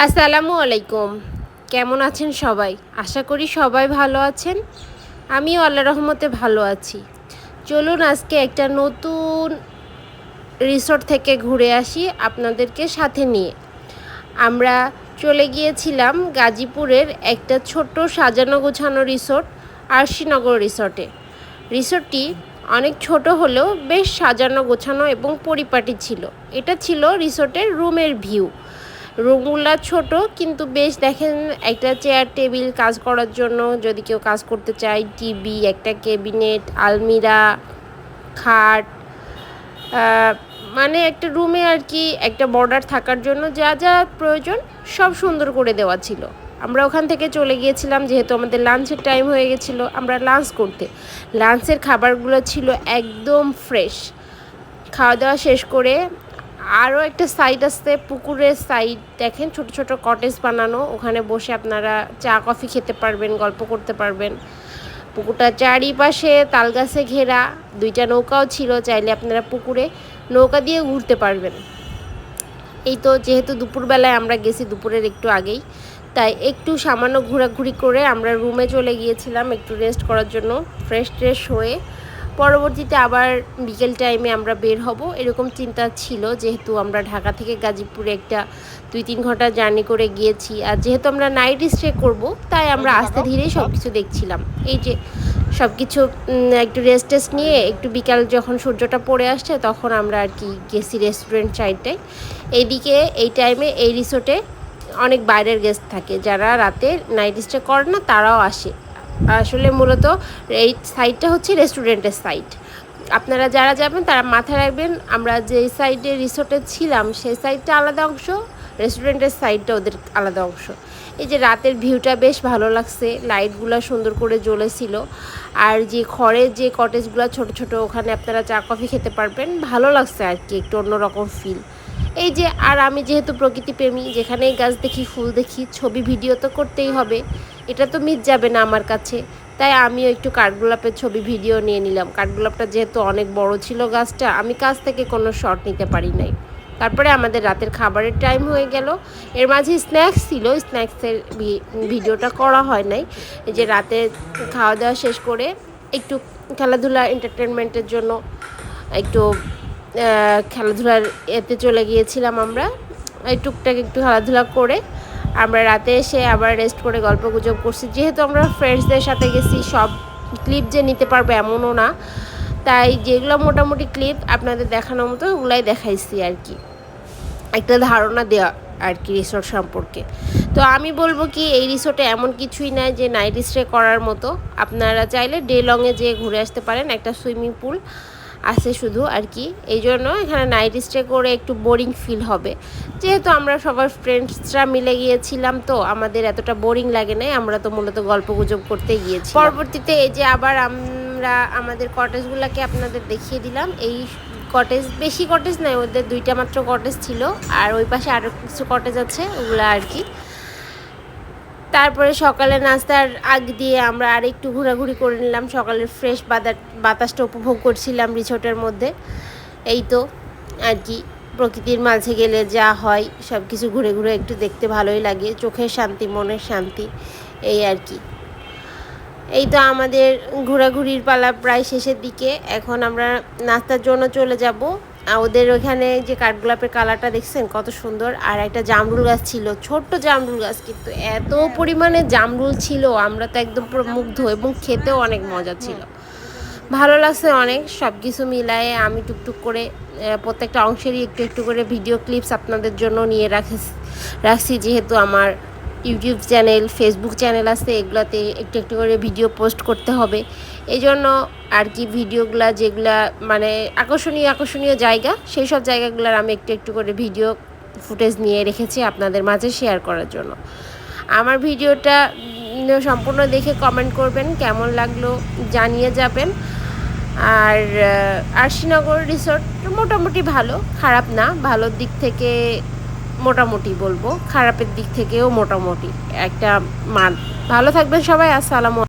আসসালামু আলাইকুম। কেমন আছেন সবাই? আশা করি সবাই ভালো আছেন। আমিও আল্লাহ রহমতে ভালো আছি। চলুন আজকে একটা নতুন রিসোর্ট থেকে ঘুরে আসি আপনাদেরকে সাথে নিয়ে। আমরা চলে গিয়েছিলাম গাজীপুরের একটা ছোট্ট সাজানো গোছানো রিসোর্ট, আরশিনগর রিসোর্টে। রিসোর্টটি অনেক ছোট হলেও বেশ সাজানো গোছানো এবং পরিপাটি ছিল। এটা ছিল রিসোর্টের রুমের ভিউ। রুমগুলা ছোট, কিন্তু বেশ দেখেন একটা চেয়ার টেবিল কাজ করার জন্য যদি কেউ কাজ করতে চায় টিভি একটা ক্যাবিনেট আলমিরা, খাট মানে একটা রুমে আর কি একটা বর্ডার থাকার জন্য যা যা প্রয়োজন সব সুন্দর করে দেওয়া ছিল। আমরা ওখান থেকে চলে গিয়েছিলাম, যেহেতু আমাদের লাঞ্চের টাইম হয়ে গেছিল, আমরা লাঞ্চ করতে। লাঞ্চের খাবারগুলো ছিল একদম ফ্রেশ খাওয়া দাওয়া শেষ করে আরও একটা সাইড আছে, পুকুরের সাইড দেখেন ছোট ছোট কটেজ বানানো। ওখানে বসে আপনারা চা কফি খেতে পারবেন, গল্প করতে পারবেন। পুকুরটা চারিপাশে তালগাছে ঘেরা। দুইটা নৌকাও ছিল, চাইলে আপনারা পুকুরে নৌকা দিয়ে ঘুরতে পারবেন। এই তো যেহেতু দুপুরবেলায় আমরা গেছি, দুপুরের একটু আগেই। তাই একটু সামান্য ঘোরাঘুরি করে আমরা রুমে চলে গিয়েছিলাম, একটু রেস্ট করার জন্য। ফ্রেশ ট্রেশ হয়ে পরবর্তীতে আবার বিকেল টাইমে আমরা বের হব। এরকম চিন্তা ছিল যেহেতু আমরা ঢাকা থেকে গাজীপুরে একটা দুই তিন ঘণ্টা জার্নি করে গিয়েছি। আর যেহেতু আমরা নাইট স্টে করব তাই আমরা আস্তে ধীরেই সব কিছু দেখছিলাম। এই যে সব কিছু একটু রেস্ট টেস্ট নিয়ে একটু বিকাল যখন সূর্যটা পড়ে আসছে তখন আমরা আর কি গেছি রেস্টুরেন্ট সাইডটায় এইদিকে এই টাইমে এই রিসোর্টে অনেক বাইরের গেস্ট থাকে। যারা রাতে নাইট স্টে করে না তারাও আসে। আসলে মূলত এই সাইডটা হচ্ছে রেস্টুরেন্টের সাইড আপনারা যারা যাবেন, তারা মাথায় রাখবেন, আমরা যে সাইডে রিসোর্টে ছিলাম, সেই সাইডটা আলাদা অংশ রেস্টুরেন্টের সাইডটা ওদের আলাদা অংশ। এই যে রাতের ভিউটা বেশ ভালো লাগছে লাইটগুলো সুন্দর করে জ্বলেছিল। আর যে খড়ের যে কটেজগুলো ছোট ছোট, ওখানে আপনারা চা কফি খেতে পারবেন। ভালো লাগছে আর কি, একটু অন্যরকম ফিল এই যে, আর আমি যেহেতু প্রকৃতি প্রেমী, যেখানেই গাছ দেখি, ফুল দেখি, ছবি, ভিডিও তো করতেই হবে। এটা তো মিট যাবে না আমার কাছে। তাই আমিও একটু কাঠগোলাপের ছবি, ভিডিও নিয়ে নিলাম। কাঠগোলাপটা যেহেতু অনেক বড় ছিল গাছটা, আমি কাছ থেকে কোনো শট নিতে পারি নাই। তারপরে আমাদের রাতের খাবারের টাইম হয়ে গেল। এর মাঝে স্ন্যাক্স ছিল, স্ন্যাক্সের ভিডিওটা করা হয় নাই। যে রাতে খাওয়া দাওয়া শেষ করে একটু খেলাধুলা এন্টারটেনমেন্টের জন্য একটু খেলাধুলার এতে চলে গিয়েছিলাম আমরা। এই টুকটাক একটু খেলাধুলা করে আমরা রাতে এসে আবার রেস্ট করে গল্প গুজব করছি। যেহেতু আমরা ফ্রেন্ডসদের সাথে গেছি, সব ক্লিপ যে নিতে পারব এমনও না। তাই যেগুলো মোটামুটি ক্লিপ আপনাদের দেখানোর মতো, ওগুলাই দেখাইছি আর কি। একটা ধারণা দেওয়া আর কি রিসোর্ট সম্পর্কে। তো আমি বলব কি, এই রিসোর্টে এমন কিছুই নাই যে নাইট স্টে করার মতো। আপনারা চাইলে ডে লংয়ে যেয়ে ঘুরে আসতে পারেন, একটা সুইমিং পুল আছে শুধু আর কি। এই জন্য এখানে নাইট স্টে করে একটু বোরিং ফিল হবে। যেহেতু আমরা সবার ফ্রেন্ডসরা মিলে গিয়েছিলাম তো আমাদের এতটা বোরিং লাগে নাই, আমরা তো মূলত গল্প গুজব করতে গিয়েছি পরবর্তীতে এই যে আবার আমরা আমাদের কটেজগুলোকে আপনাদের দেখিয়ে দিলাম। এই কটেজ বেশি কটেজ নাই ওদের দুইটা মাত্র কটেজ ছিল। আর ওই পাশে আরও কিছু কটেজ আছে, ওগুলো আর কি। তারপরে সকালে নাস্তার আগ দিয়ে আমরা আর একটু ঘোরাঘুরি করে নিলাম। সকালের ফ্রেশ বাতাস বাতাসটা উপভোগ করছিলাম রিসোর্টের মধ্যে। এই তো আর কি, প্রকৃতির মাঝে গেলে যা হয় সব কিছু ঘুরে ঘুরে একটু দেখতে ভালোই লাগে, চোখের শান্তি, মনের শান্তি, এই আর কি। এই তো আমাদের ঘোরাঘুরির পালা প্রায় শেষের দিকে। এখন আমরা নাস্তার জন্য চলে যাব। ওদের ওখানে যে কাঠগোলাপের কালারটা দেখছেন কত সুন্দর। আর একটা জামরুল গাছ ছিল ছোট্ট জামরুল গাছ কিন্তু এত পরিমাণে জামরুল ছিল আমরা তো একদম পুরো মুগ্ধ এবং খেতেও অনেক মজা ছিল। ভালো লাগছে অনেক সব কিছু মিলায়ে আমি টুকটুক করে প্রত্যেকটা অংশেরই একটু একটু করে ভিডিও ক্লিপস আপনাদের জন্য নিয়ে রাখি রাখছি যেহেতু আমার ইউটিউব চ্যানেল ফেসবুক চ্যানেল আছে, এগুলাতে একটু একটু করে ভিডিও পোস্ট করতে হবে। এই জন্য আর কি ভিডিওগুলা যেগুলা মানে আকর্ষণীয় আকর্ষণীয় জায়গা সেই সব জায়গাগুলোর আমি একটু একটু করে ভিডিও ফুটেজ নিয়ে রেখেছি আপনাদের মাঝে শেয়ার করার জন্য। আমার ভিডিওটা সম্পূর্ণ দেখে কমেন্ট করবেন, কেমন লাগল জানিয়ে যাবেন। আর আরশিনগর রিসোর্ট মোটামুটি ভালো, খারাপ না, ভালোর দিক থেকে মোটামুটি বলব খারাপের দিক থেকেও মোটামুটি। একটা মান ভালো থাকবেন সবাই আসসালামু